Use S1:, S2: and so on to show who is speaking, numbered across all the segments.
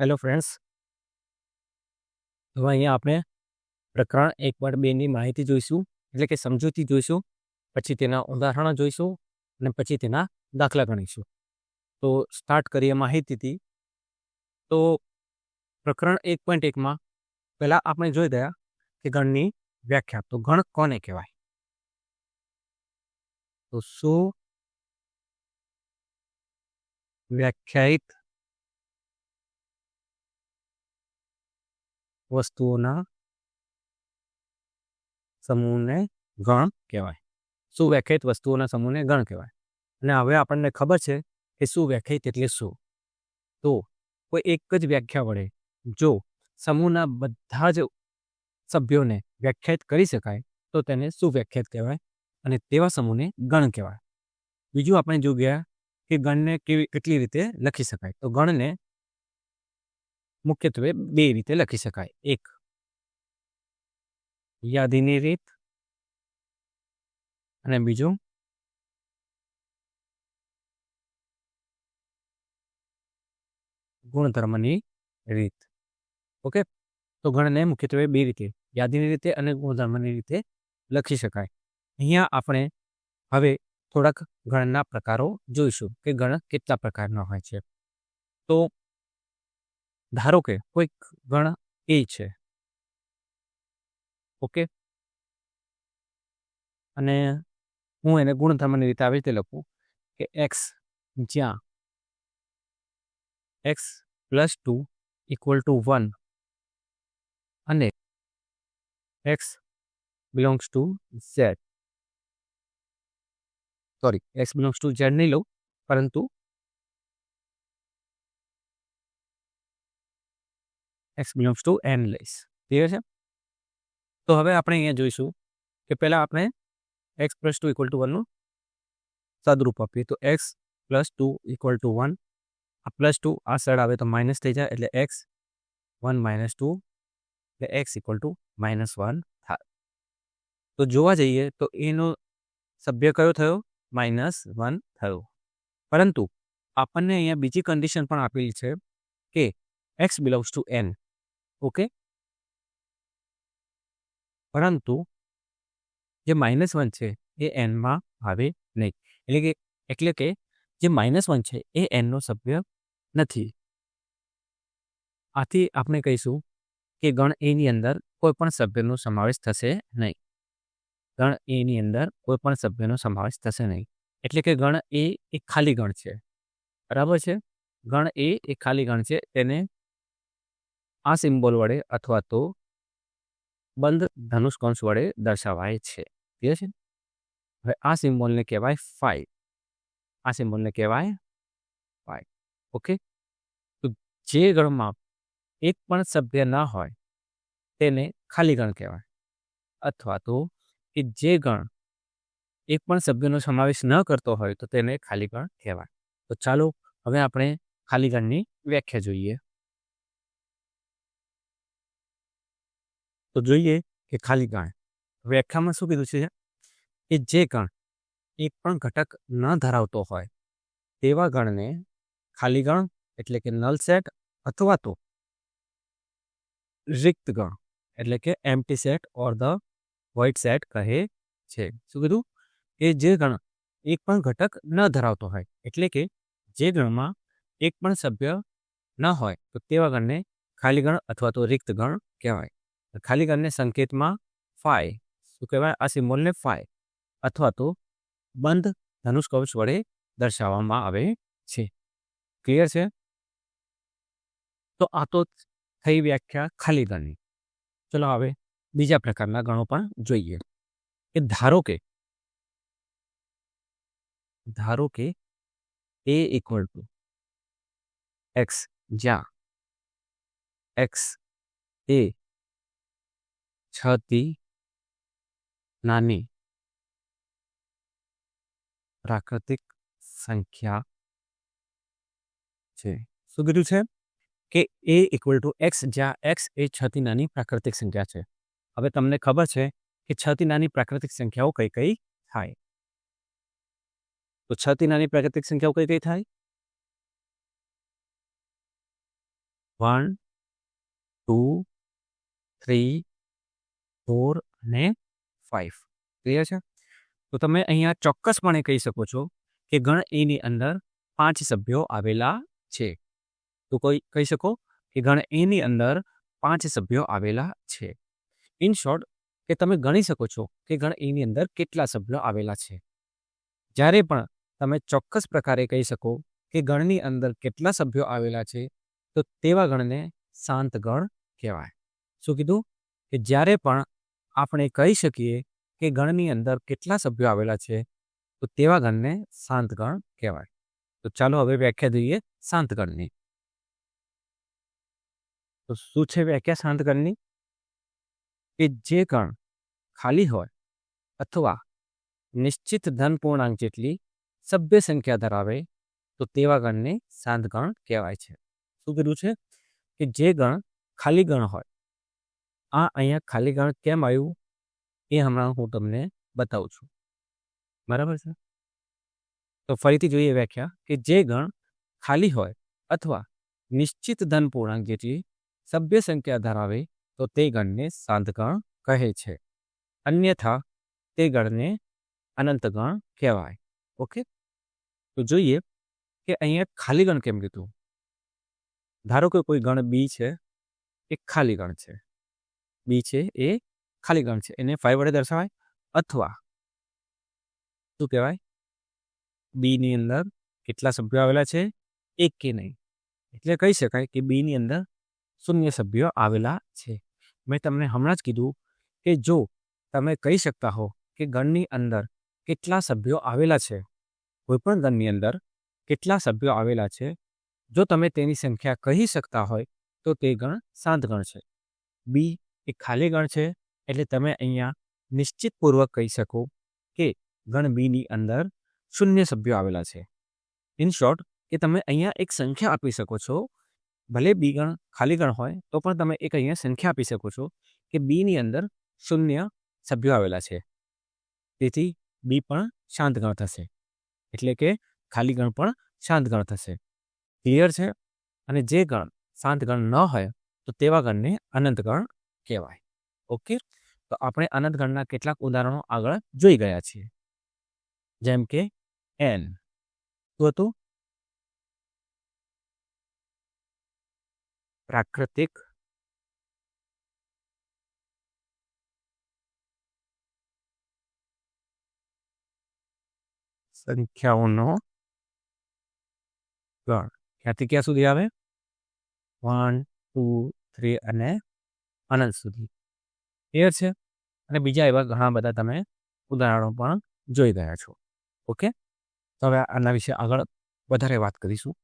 S1: Hello friends હવે અહીંયા આપણે પ્રકરણ એક પોઈન્ટ બેની માહિતી જોઈશું, એટલે કે સમજૂતી જોઈશું, પછી તેના ઉદાહરણો જોઈશું અને પછી તેના દાખલા ગણીશું. તો સ્ટાર્ટ કરીએ માહિતીથી. તો પ્રકરણ એક પોઈન્ટ એકમાં પહેલાં આપણે જોઈ ગયા કે ગણની વ્યાખ્યા. તો ગણ કોને કહેવાય? તો શું? વ્યાખ્યાયિત વસ્તુઓના સમૂહને ગણ કહેવાય. સુવ્યાખ્યાયિત વસ્તુઓના સમૂહને ગણ કહેવાય. અને હવે આપણને ખબર છે કે સુવ્યાખ્યાયિત એટલે શું? તો કોઈ એક જ વ્યાખ્યા વડે જો સમૂહના બધા જ સભ્યોને વ્યાખ્યાયિત કરી શકાય, તો તેને સુવ્યાખ્યાયિત કહેવાય અને તેવા સમૂહને ગણ કહેવાય. બીજું આપણે જો ગયા કે ગણને કેવી, કેટલી રીતે લખી શકાય? તો ગણને મુખ્યત્વે બે રીતે લખી શકાય. એક, યાદીની રીત અને બીજું, ગુણધર્મની રીત. ઓકે? તો ગણને મુખ્યત્વે બે રીતે, યાદીની રીતે અને ગુણધર્મની રીતે લખી શકાય. અહીંયા આપણે હવે થોડાક ગણના પ્રકારો જોઈશું કે ગણ કેટલા પ્રકારના હોય છે. તો ધારો કે કોઈક ગણ એ છે. ઓકે અને હું એને ગુણધર્મની રીતે આવી રીતે લખું કે એક્સ જ્યાં x plus two equal to one અને x belongs to z sorry x belongs to z નહીં લઉં, પરંતુ એક્સ બિલોંગ્સ ટુ એન લઈશ ક્લિયર છે? તો હવે આપણે અહીંયા જોઈશું કે પહેલાં આપણે x plus two equal to વનનું સદરૂપ આપીએ. તો x plus two equal to one આ પ્લસ ટુ આ સાઈડ આવે તો માઇનસ થઈ જાય એટલે એક્સ વન માઇનસ ટુ એટલે x equal to minus one થાય. તો જોવા જઈએ તો એનો સભ્ય કયો થયો? માઇનસ વન થયો. પરંતુ આપણને અહીંયા બીજી કન્ડિશન પણ આપેલી છે કે x belongs to n okay પરંતુ, જે માઇનસ વન છે, એ એનમાં આવે નહીં. એટલે કે એટલે કે, જે માઇનસ વન છે, એ એનનો સભ્ય નથી. આથી આપણે કહીશું કે ગણ એની અંદર કોઈ પણ સભ્યનો સમાવેશ થશે નહીં. ગણ એની અંદર કોઈ પણ સભ્યનો સમાવેશ થશે નહીં. એટલે કે ગણ એ એક ખાલી ગણ છે. બરાબર છે? ગણ એ એક ખાલી ગણ છે, તેને આ સિમ્બોલ વડે અથવા તો બંધ ધનુષ કૌંસ વડે દર્શાવાય છે. ક્લિયર છે? હવે આ સિમ્બોલને કહેવાય ફાઈ આ સિમ્બોલને કહેવાય ફાઈ ઓકે? તો જે ગણમાં એક પણ સભ્ય ના હોય, તેને ખાલી ગણ કહેવાય. અથવા તો કે જે ગણ એક પણ સભ્યનો સમાવેશ ન કરતો હોય તો તેને ખાલી ગણ કહેવાય. તો ચાલો, હવે આપણે ખાલી ગણની વ્યાખ્યા જોઈએ. તો જોઈએ કે ખાલી ગણ વ્યાખ્યામાં શું કીધું છે? કે જે ગણ એક પણ ઘટક ન ધરાવતો હોય, તેવા ગણને ખાલી ગણ એટલે કે નલ સેટ અથવા તો રિક્ત ગણ એટલે કે empty set or the void set કહે છે. શું કીધું? કે જે ગણ એક પણ ઘટક ન ધરાવતો હોય, એટલે કે જે ગણમાં એક પણ સભ્ય ન હોય, તો તેવા ગણને ખાલી ગણ અથવા તો રિક્ત ગણ કહેવાય. ખાલી કરીને સંકેતમાં ફાય શું કહેવાય? આ સિમ્બોલને ફાય અથવા તો બંધ ધનુષ કવચ વડે દર્શાવવામાં આવે છે. ક્લિયર છે? તો આ તો થઈ વ્યાખ્યા ખાલી ગણની ચલો હવે બીજા પ્રકારના ગણો પણ જોઈએ. કે ધારો કે ધારો કે એ ઇક્વલ ટુ એક્સ જ્યાં એક્સ એ છથી નાની પ્રાકૃતિક સંખ્યા છે. શું કીધું છે? કે એ ઇક્વલ ટુ એક્સ જ્યાં એક્સ એ છતી નાની પ્રાકૃતિક સંખ્યા છે. હવે તમને ખબર છે કે છતી નાની પ્રાકૃતિક સંખ્યાઓ કઈ કઈ થાય? તો છતી નાની પ્રાકૃતિક સંખ્યાઓ કઈ કઈ થાય? વન ટુ થ્રી ફોર અને ફાઇવ ક્લિયર છે? તો તમે અહીંયા ચોક્કસપણે કહી શકો છો કે ગણ એની અંદર પાંચ સભ્યો આવેલા છે. તો કોઈ કહી શકો કે ગણ એની અંદર પાંચ સભ્યો આવેલા છે. ઇન શોર્ટ, કે તમે ગણી શકો છો કે ગણ એની અંદર કેટલા સભ્યો આવેલા છે. જ્યારે પણ તમે ચોક્કસ પ્રકારે કહી શકો કે ગણની અંદર કેટલા સભ્યો આવેલા છે, તો તેવા ગણને શાંત ગણ કહેવાય. શું કીધું? કે જ્યારે પણ આપણે કહી શકીએ કે ગણની અંદર કેટલા સભ્યો આવેલા છે, તો તેવા ગણને શાંત ગણ કહેવાય. તો ચાલો હવે વ્યાખ્યા જોઈએ શાંત ગણની તો શું છે વ્યાખ્યા શાંત ગણની કે જે ગણ ખાલી હોય અથવા નિશ્ચિત ધન પૂર્ણાંક જેટલી સભ્ય સંખ્યા ધરાવે, તો તેવા ગણને શાંત ગણ કહેવાય છે. શું કીધું છે? કે જે ગણ ખાલી ગણ હોય આ અહીંયા ખાલી ગણ કેમ આવ્યું એ હમણાં હું તમને બતાવું છું. બરાબર છે? તો ફરીથી જોઈએ વ્યાખ્યા કે જે ગણ ખાલી હોય અથવા નિશ્ચિત ધન પૂર્ણાંક જેટલી સભ્ય સંખ્યા ધરાવે તો તે ગણને સાંધગણ ગણ કહે છે. અન્યથા તે ગણને અનંત ગણ કહેવાય. ઓકે? તો જોઈએ કે અહીંયા ખાલી ગણ કેમ લીધું? ધારો કે કોઈ ગણ બી છે, એ ખાલી ગણ છે. બી છે એ ખાલી ગણ છે. એને ફાઈવ વડે દર્શાવાય અથવા શું કહેવાય? બીની અંદર કેટલા સભ્યો આવેલા છે? એક કે નહીં. એટલે કહી શકાય કે બીની અંદર શૂન્ય સભ્યો આવેલા છે. મેં તમને હમણાં જ કીધું કે જો તમે કહી શકતા હો કે ગણની અંદર કેટલા સભ્યો આવેલા છે, કોઈપણ ગણની અંદર કેટલા સભ્યો આવેલા છે, જો તમે તેની સંખ્યા કહી શકતા હોય તો તે ગણ શાંત ગણ છે. બી એ ખાલી ગણ છે, એટલે તમે અહીંયા નિશ્ચિતપૂર્વક કહી શકો કે ગણ બીની અંદર શૂન્ય સભ્યો આવેલા છે. ઇન શોર્ટ કે તમે અહીંયા એક સંખ્યા આપી શકો છો. ભલે બી ગણ ખાલી ગણ હોય, તો પણ તમે એક અહીંયા સંખ્યા આપી શકો છો કે બીની અંદર શૂન્ય સભ્યો આવેલા છે. તેથી બી પણ શાંત ગણ થશે. એટલે કે ખાલી ગણ પણ શાંત ગણ થશે. ક્લિયર છે? અને જે ગણ શાંત ગણ ન હોય, તો તેવા ગણને અનંત ગણ કહેવાય. ઓકે? તો આપણે અનંત ગણના કેટલાક ઉદાહરણો આગળ જોઈ ગયા છીએ. જેમ કે એન શું હતું? પ્રાકૃતિક સંખ્યાઓનો ગણ. ક્યાંથી ક્યાં સુધી આવે? વન ટુ થ્રી અને અનંત સુધી. ક્લિયર છે? અને બીજા એવા ઘણા બધા તમે ઉદાહરણો પણ જોઈ રહ્યા છો. ઓકે તો હવે આના વિશે આગળ વધારે વાત કરીશું.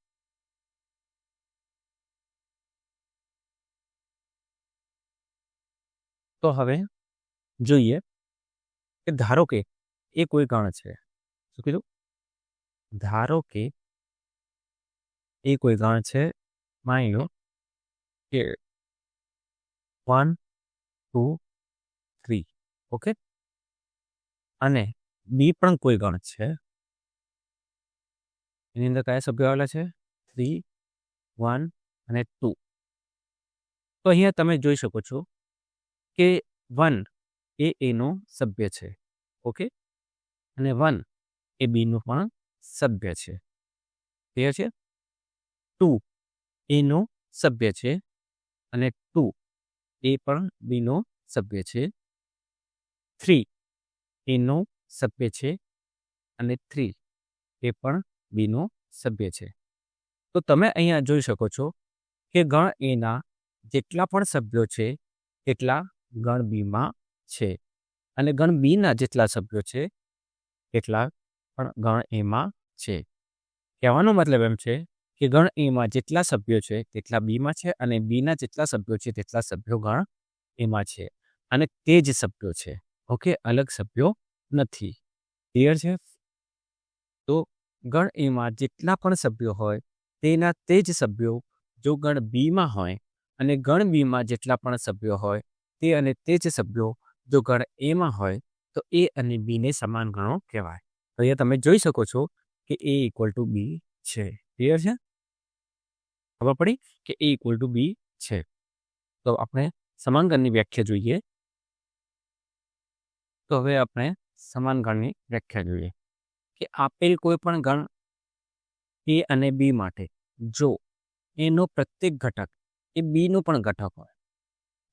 S1: તો હવે જોઈએ કે ધારો કે એ કોઈ ગણ છે. શું કીધું? ધારો કે એ કોઈ ગણ છે, માની લો કે વન ટુ થ્રી ઓકે અને બી પણ કોઈ ગણ છે. એની અંદર કયા સભ્યો આવેલા છે? થ્રી વન અને ટુ તો અહીંયા તમે જોઈ શકો છો કે વન એ એનો સભ્ય છે. ઓકે અને વન એ બીનું પણ સભ્ય છે. ક્લિયર છે? ટુ એનો સભ્ય છે. અને ટુ એ પણ બીનો સભ્ય છે. થ્રી, એનો સભ્ય છે અને થ્રી એ પણ બીનો સભ્ય છે. તો તમે અહીંયા જોઈ શકો છો કે ગણ એના જેટલા પણ સભ્યો છે, એટલા ગણ બીમાં છે. અને ગણ બીના જેટલા સભ્યો છે, એટલા પણ ગણ એમાં છે. કહેવાનો મતલબ એમ છે કે ગણ એમાં જેટલા સભ્યો છે તેટલા બીમાં છે અને બીના જેટલા સભ્યો છે તેટલા સભ્યો ગણ એમાં છે. અને તે જ સભ્યો છે. ઓકે, અલગ સભ્યો નથી. ક્લિયર છે? તો ગણ એમાં જેટલા પણ સભ્યો હોય તેના તે જ સભ્યો જો ગણ બીમાં હોય અને ગણ બીમાં જેટલા પણ સભ્યો હોય તે અને તે જ સભ્યો જો ગણ એમાં હોય તો એ અને બીને સમાન ગણો કહેવાય. તો અહીંયા તમે જોઈ શકો છો કે એ ઇક્વલ ટુ બી છે. ક્લિયર છે? ખબર પડી કે એ ઇક્વલ ટુ બી છે. તો આપણે સમાન ગણની વ્યાખ્યા જોઈએ. તો હવે આપણે સમાન ગણની વ્યાખ્યા જોઈએ. કે આપેલ કોઈ પણ ગણ એ અને બી માટે જો એનો પ્રત્યેક ઘટક એ બીનો પણ ઘટક હોય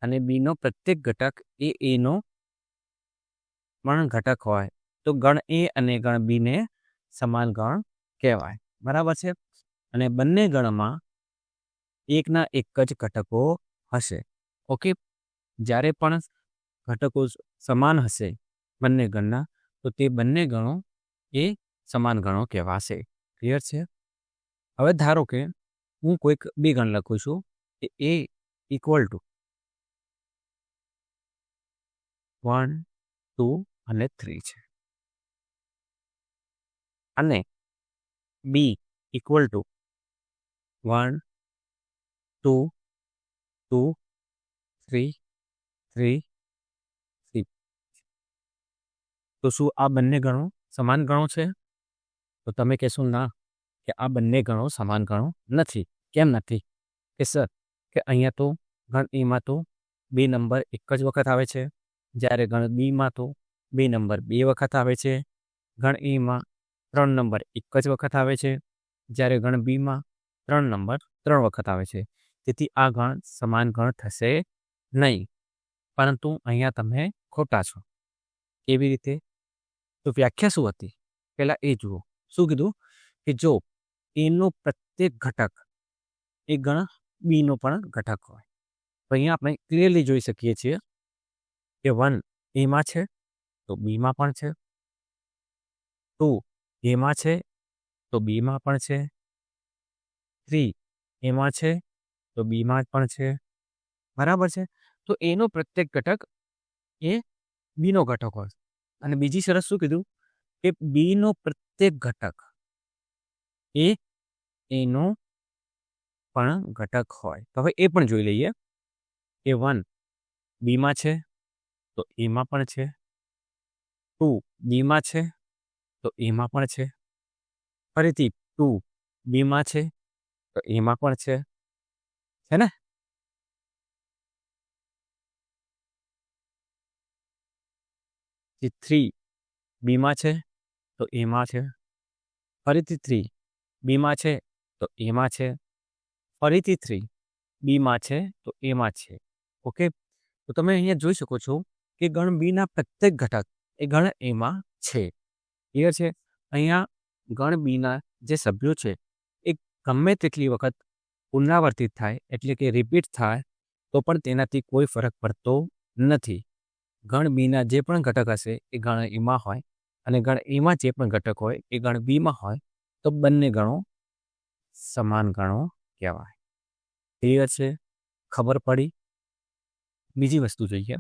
S1: અને બીનો પ્રત્યેક ઘટક એ એનો પણ ઘટક હોય, તો ગણ એ અને ગણ બીને સમાન ગણ કહેવાય. બરાબર છે? અને બંને ગણમાં એકના એક જ ઘટકો હશે. ઓકે? જ્યારે પણ ઘટકો સમાન હશે બંને ગણના, તો તે બંને ગણો એ સમાન ગણો કહેવાશે. ક્લિયર છે? હવે ધારો કે હું કોઈક બે ગણ લખું છું, કે A equal to one two અને થ્રી છે. અને B equal to one two two, three three three. તો શું આ બંને ગણો સમાન ગણો છે? તો તમે કહેશો ના, કે આ બંને ગણો સમાન ગણો નથી. કેમ નથી? કે સર, કે અહીંયા તો ગણ એમાં તો બે નંબર એક જ વખત આવે છે. જ્યારે ગણ બીમાં તો બે નંબર બે વખત આવે છે. ગણ એમાં ત્રણ નંબર એક જ વખત આવે છે. જ્યારે ગણ બીમાં ત્રણ નંબર ત્રણ વખત આવે છે. તેથી આ ગણ સમાન ગણ થશે નહીં. પરંતુ અહીંયા તમે ખોટા છો. કેવી રીતે? તો વ્યાખ્યા શું હતી? પહેલાં એ જુઓ. શું કીધું? કે જો એનો પ્રત્યેક ઘટક એ ગણ બીનો પણ ઘટક હોય. તો અહીંયા આપણે ક્લિયરલી જોઈ શકીએ છીએ કે વન એમાં છે, તો બીમાં પણ છે. ટુ એમાં છે, તો બીમાં પણ છે. થ્રી એમાં છે તો બીમાં પણ છે. બરાબર છે? તો એનો પ્રત્યેક ઘટક એ બીનો ઘટક હોય. અને બીજી શરત શું કીધું? કે બીનો પ્રત્યેક ઘટક એ એનો પણ ઘટક હોય. તો હવે એ પણ જોઈ લઈએ કે વન બીમાં છે, તો એમાં પણ છે. ટુ બીમાં છે, તો એમાં પણ છે. ફરીથી ટુ બીમાં છે, તો એમાં પણ છે. છે ને થ્રી બીમાં છે તો એમાં છે ફરીથી થ્રી બીમાં છે તો એમાં છે ફરીથી થ્રી બીમાં છે તો એમાં છે ઓકે તો તમે અહીંયા જોઈ શકો છો કે ગણ બીના પ્રત્યેક ઘટક એ ગણ એમાં છે. ક્લિયર છે? અહીંયા ગણ બીના જે સભ્યો છે, એ ગમે તેટલી વખત પુનરાવર્તિત થાય એટલે કે રિપીટ થાય, તો પણ તેનાથી કોઈ ફરક પડતો નથી. ગણ બીના જે પણ ઘટક હશે, એ ગણ એમાં હોય અને ગણ એમાં જે પણ ઘટક હોય, એ ગણ બીમાં હોય, તો બંને ગણો સમાન ગણો કહેવાય. ક્લિયર છે? ખબર પડી? બીજી વસ્તુ જોઈએ.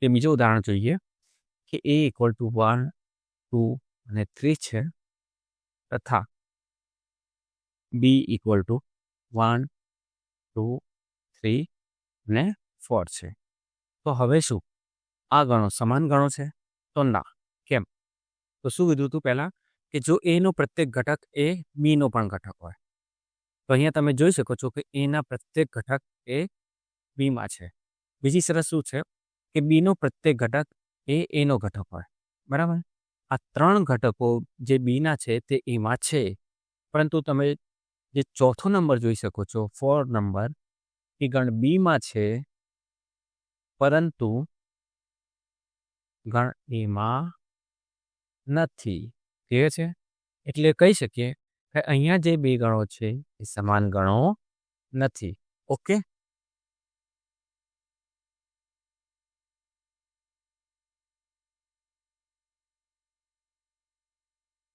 S1: કે બીજું ઉદાહરણ જોઈએ કે A equal to one two અને થ્રી છે. તથા B equal to one, two, three અને ફોર છે. તો હવે શું? આ ગણો સમાન ગણો છે? તો ના. કેમ? તો શું કીધું હતું પહેલાં? કે જો એનો પ્રત્યેક ઘટક એ બીનો પણ ઘટક હોય. તો અહીંયા તમે જોઈ શકો છો કે એના પ્રત્યેક ઘટક એ બીમાં છે. બીજી સરસ શું છે? કે બીનો પ્રત્યેક ઘટક એ એનો ઘટક હોય. બરાબર? આ ત્રણ ઘટકો જે બીના છે તે એમાં છે. પરંતુ તમે જે ચોથો નંબર જોઈ શકો છો ફોર નંબર એ ગણ બીમાં છે, પરંતુ ગણ એમાં નથી. ક્લિયર છે? એટલે કહી શકીએ કે અહીંયા જે બે ગણો છે, એ સમાન ગણો નથી. ઓકે?